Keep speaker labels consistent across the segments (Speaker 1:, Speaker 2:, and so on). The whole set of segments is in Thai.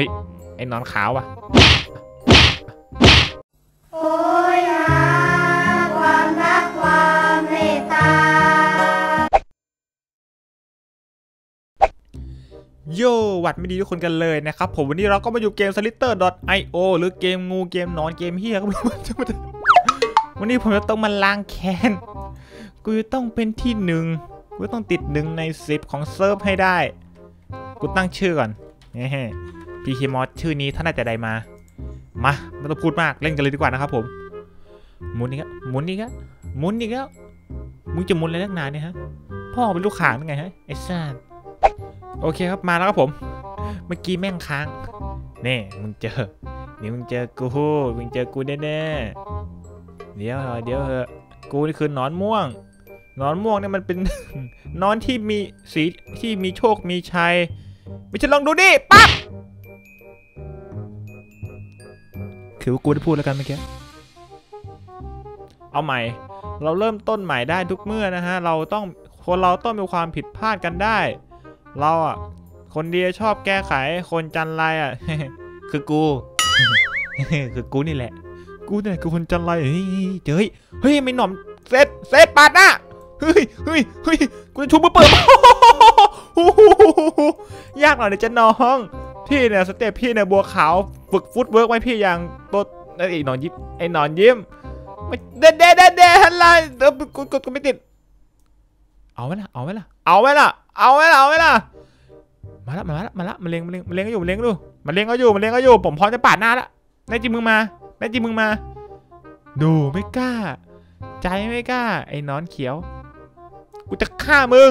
Speaker 1: ฮ้ย ไอ้นอนขาววะ
Speaker 2: โยหวัก
Speaker 1: หวัดไม่ดีทุกคนกันเลยนะครับ ผมวันนี้เราก็มาอยู่เกม slitter.io หรือเกมงูเกมนอนเกมเฮียก็ไม่รู้จะมาวันนี้ผมจะต้องมาล้างแค้น กูจะต้องเป็นที่หนึ่ง กูต้องติดหนึ่งในสิบของเซิร์ฟให้ได้ กูตั้งชื่อก่อนเฮ้ พีเคมอสชื่อนี้ท่านได้จะใดมา มาไม่ต้องพูดมากเล่นกันเลยดีกว่านะครับผมหมุนอีกแล้วหมุนอีกแล้วหมุนอีกแล้วมึงจะหมุนอะไรนักงนานเนี่ยฮะพ่อเป็นลูกขางยังไงฮะไอ้ชาโอเคครับมาแล้วครับผม เมื่อกี้แม่งค้างแน่มึงเจอนี่มึงเจอกูมึงเจอกูแน่แน่เดี๋ยวเดี๋ยวเหอะกูนี่คือนอนม่วงนอนม่วงเนี่ยมันเป็นนอนที่มีสีที่มีโชคมีชัยไม่ใช่ลองดูดิปั๊บือว่ากูได้พูดแล้วกันเมื่อกี้ เอาใหม่ เราเริ่มต้นใหม่ได้ทุกเมื่อนะฮะ เราต้องคนเราต้องมีความผิดพลาดกันได้ เราอะ คนเดียชอบแก้ไข คนจันไรอะ คือกู คือกูนี่แหละ กูนี่แหละคือคนจันไรเฮ้ยเฮ้ย เฮ้ย ไม่หน่อม เซตเซตปาดหน้าเฮ้ยเฮ้ยเฮ้ยกูจะชุบมือเปิดยากหน่อยนะจะน้อง พี่เนี่ยสเตปพี่เนี่ยบัวขาวฝึกฟุตเวิร์กไหมพี่อย่างตัวนั่นอีกนอนยิ้มไอ้นอนยิ้มเด็ดเด็ดเด็ดเด็ดฮัลโหลกดกดก็ไม่ติด เอาไหมล่ะเอาไหมล่ะเอาไหมล่ะเอาไหมล่ะเอาไหมล่ะมาละมาละมาละมาเลงมาเลงมาเลงก็อยู่มาเลงดูมาเลงก็อยู่มาเลงก็อยู่ผมพร้อมจะปาดหน้าละแน่จริงมึงมาแน่จริงมึงมา ดูไม่กล้า ใจไม่กล้า ไอ้นอนเขียว กูจะฆ่ามึง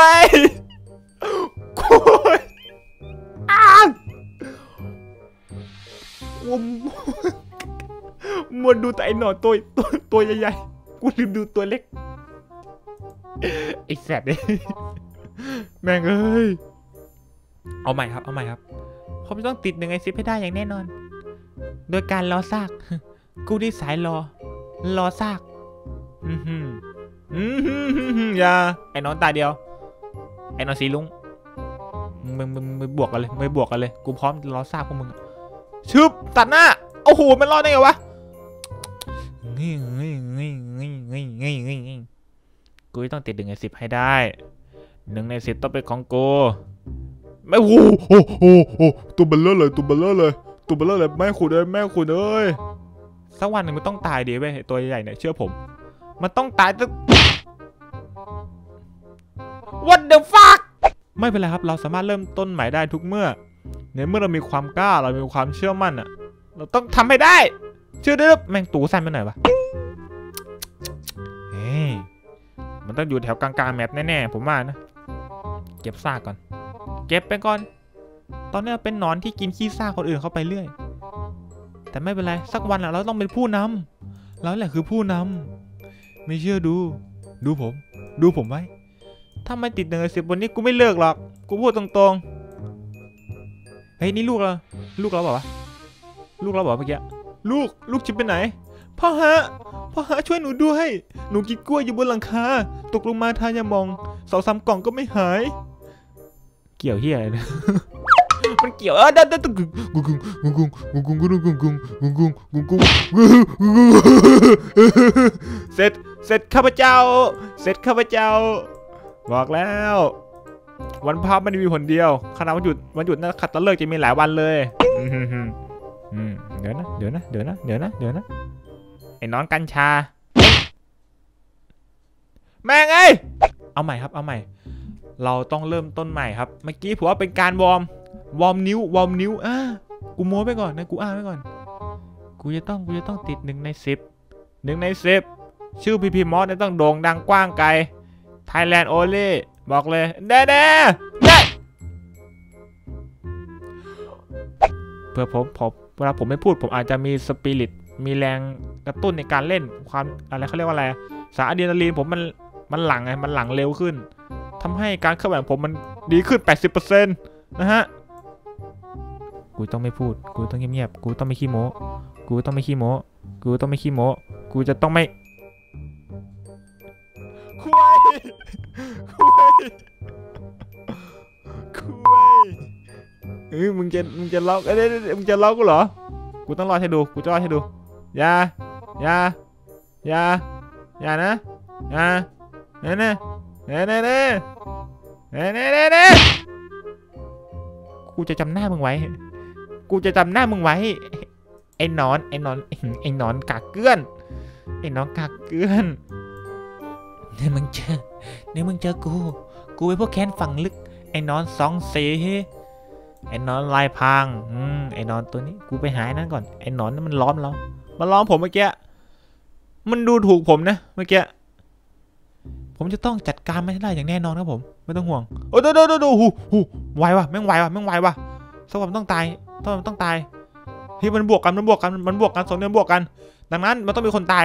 Speaker 1: วายควายอ้าววมมัวดูแต่ไอ้หนอนตัวตัวตัวใหญ่ๆ กูลืมดูตัวเล็ก ไอ้แสบเลยแม่งเอ้ย เอาใหม่ครับ เอาใหม่ครับผมจะต้องติดหนึ่งไอซิปให้ได้อย่างแน่นอน โดยการรอซาก กูนี่สายรอ รอซาก อือหืออือหือหือหือย่า ไอ้นอนตาเดียว ไอ้นอซีลุงมึงมึงไม่บวกกันเลยไม่บวกกันเลยกูพร้อมรอทราบพวกมึงชึบตัดหน้าโอ้โหมันรอดได้ไงวะงี้งี้งี้งี้งี้งี้งี้กูต้องติดหนึ่งในสิบให้ได้หนึ่งในสิบต้องเป็นของกูไม่โอ้โหโอ้โหตัวเบลเลอร์เลยตัวเบลเลอร์เลยตัวเบลเลอร์เลยแม่คุณเอ้ยแม่คุณเอ้ยสักวันหนึ่งมันต้องตายดีเว้ยตัวใหญ่เนี่ยเชื่อผม มันต้องตายตั้ง What the fuck ไม่เป็นไรครับ เราสามารถเริ่มต้นใหม่ได้ทุกเมื่อในเมื่อเรามีความกล้าเรามีความเชื่อมั่นอะเราต้องทำให้ได้เชื่อได้รือแม่งตูสั้นไปหน่อยวะเฮ้ยมันต้องอยู่แถวกลางๆแมปแน่ๆผมว่านะ เก็บซากก่อน เก็บไปก่อน ตอนนี้เป็นหนอนที่กินขี้ซากคนอื่นเข้าไปเรื่อย แต่ไม่เป็นไรสักวันอะเราต้องเป็นผู้นำเราแหละคือผู้นำไม่เชื่อดู ดูผม ดูผมไว้ ถ้าไม่ติดหนึ่งสิบวันนี้กูไม่เลิกหรอก กูพูดตรงๆ เฮ้ยนี่ลูกเรา ลูกเราบอกว่าลูกเราบอกเมื่อกี้ ลูก ลูกชิปไปไหน พ่อฮะ พ่อฮะช่วยหนูด้วย หนูกินกล้วยอยู่บนหลังคา ตกลงมาทานยามองสองสามกล่องก็ไม่หาย เกี่ยวเฮียอะมันเกี่ยวเออเด้อเด้อกุงกุงกุงกุงกุงกุงกุงกุงกุงกุงกุงกุงกุงกุงเสร็จ เสร็จข้าพเจ้า เสร็จข้าพเจ้า บอกแล้ว วันพับมันมีผลเดียวขณะวันหยุดวันหยุดนะขัดตะเลิกจะมีหลายวันเลยเดี๋ยวนะเดี๋ยวนะเดี๋ยวนะเดี๋ยวนะเดี๋ยวนะไอ้น้องกัญชา แม่งเอ้ยเอาใหม่ครับเอาใหม่ เราต้องเริ่มต้นใหม่ครับ เมื่อกี้ผมว่าเป็นการวอร์มวอร์มนิ้ววอร์มนิ้วอ่ากูโม้ไปก่อนนะกูอ้าไว้ก่อน กูจะต้องกูจะต้องติดหนึ่งในสิบหนึ่งในสิบชื่อพีพีมอสเนี่ยต้องโด่งดังกว้างไกล ไทยแลนด์โอลี่บอกเลยแน่แน่แน่เพื่อผมพอเวลาผมไม่พูดผมอาจจะมีสปิริตมีแรงกระตุ้นในการเล่นความอะไรเขาเรียกว่าอะไร สารอะดรีนาลีนผมมันมันหลังไงมันหลังเร็วขึ้น ทำให้การเคลื่อนไหวผมมันดีขึ้น 80%นะฮะกูต้องไม่พูด กูต้องเงียบๆกูต้องไม่ขี้โม้กูต้องไม่ขี้โม้กูต้องไม่ขี้โม้กูจะต้องไม่ คุยคุยเฮ้ยมึงจะมึงจะล็อกเอ้ยมึงจะล็อกกูเหรอ กูต้องรอให้ดู กูจะรอให้ดู อย่า อย่า อย่า อย่านะ อย่าเน่เน่เน่เน่เน่เน่เน่เน่กูจะจำหน้ามึงไว้ กูจะจำหน้ามึงไว้ ไอ้นอน ไอ้นอน ไอ้นอนกากเกลื่อน ไอ้นอนกากเกลื่อน เนี่มึงเจอเนี่มึงเจอกู กูเป็นพวกแค้นฝังลึก ไอ้นอนสองเสไอ้นอนลายพังอืมไอ้นอนตัวนี้ กูไปหายนั่นก่อน ไอ้นอนนั้นมันล้อมเรามาล้อมผมเมื่อกี้ มันดูถูกผมนะเมื่อกี้ ผมจะต้องจัดการมันให้ได้อย่างแน่นอนครับผม ไม่ต้องห่วง โอ้ดูดูดูดูหูหูไววะแม่งไววะแม่งไววะสวรรค์ต้องตายสต้องต้องตายที่มันบวกกัน มันบวกกัน มันบวกกันสองเดือนบวกกัน ดังนั้นมันต้องมีคนตาย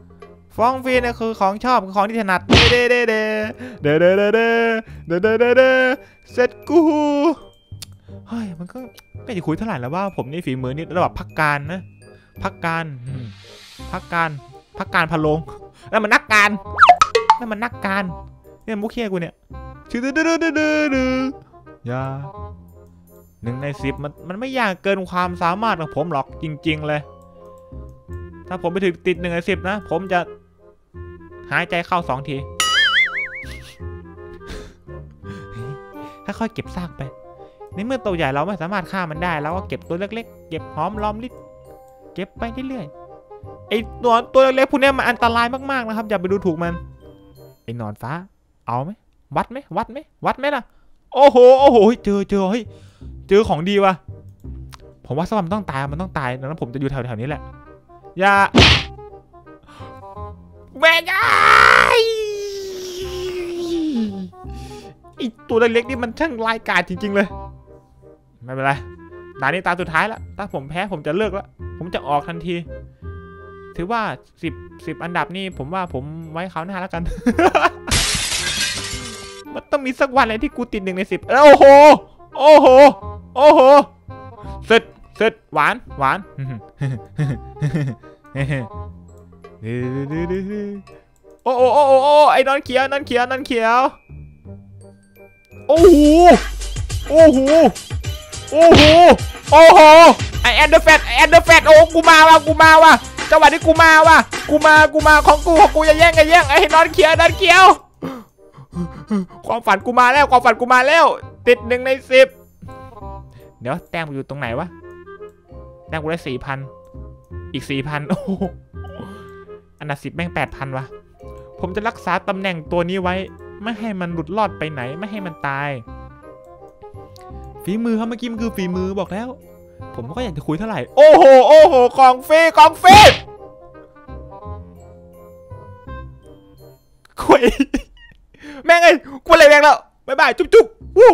Speaker 1: ฟองฟรีเนี่ยคือของชอบของที่ถนัดเด้เด้เด้เด้เด้เด้เด้เด้เด้เด้เด้เสร็จกูเฮ้ยมันก็ไม่ได้คุยเท่าไหร่แล้วว่าผมนี่ฝีมือนี่ระดับพักการนะพักการพักการพักการพะโลงนั่นมันนักการนั่นมันนักการเนี่ยมุกเคียกูเนี่ยชื่อดื้อดื้อดื้อดื้อดื้อยาหนึ่งในสิบมันมันไม่ยากเกินความสามารถของผมหรอกจริง ๆ เลย ถ้าผมไปถึงติดหนึ่งในสิบนะ ผมจะ หายใจเข้าสองที ค่อยๆเก็บซากไปในเมื่อตัวใหญ่เราไม่สามารถฆ่ามันได้เราก็เก็บตัวเล็กๆ เก็บหอมรอมริดเก็บไปเรื่อยๆไอหนอนตัวเล็กๆพวกนี้มันอันตรายมากๆนะครับ อย่าไปดูถูกมันไอหนอนฟ้า เอาไหมวัดไหมวัดไหมวัดไหมล่ะ โอ้โหโอ้โหเจอเจอเฮ้ยเจอของดีว่ะผมว่าสวมันต้องตายมันต้องตายดังนั้นผมจะอยู่แถวๆนี้แหละ อย่า แม่ยายไอตัวเล็กๆนี่มันช่างรายกาจจริง ๆ เลย ไม่เป็นไรตานี้ตาสุดท้ายแล้วถ้าผมแพ้ผมจะเลิกแล้วผมจะออกทันที ถือว่าสิบสิบอันดับนี่ผมว่าผมไว้เขาหน้าแล้วกัน มันต้องมีสักวันเลยที่กูติดหนึ่งในสิบโอ้โห โอ้โห โอ้โหเสร็จเสร็จหวาน หวาน โอ้โอ้โอ้โอ้โอ้ไอ้นอนเขียวนอนเขียวนอนเขียว โอ้โห โอ้โห โอ้โห โอ้โห ไอแอนเดอร์แฟตแอนเดอร์แฟตโอ้ กูมาว่ะ กูมาว่ะ จังหวะนี้กูมาว่ะ กูมา กูมา ของกู ของกูอย่าแย่งอย่าแย่งไอ้นอนเขียวนอนเขียว ความฝันกูมาแล้ว ความฝันกูมาแล้ว ติดหนึ่งในสิบเดี๋ยวแต้มกูอยู่ตรงไหนวะแต้มกูได้สี่พัน อีกสี่พันโอ้ อันดับสิบแม่งแปดพันวะ ผมจะรักษาตำแหน่งตัวนี้ไว้ ไม่ให้มันหลุดรอดไปไหนไม่ให้มันตาย ฝีมือครับเมื่อกี้มันคือฝีมือบอกแล้ว ผมก็อยากจะคุยเท่าไหร่ โอ้โห โอ้โหของฟรีของฟรีคุยแม่งไงกูเลยแรงแล้ว บ๊ายบาย จุ๊บจุ๊บวู้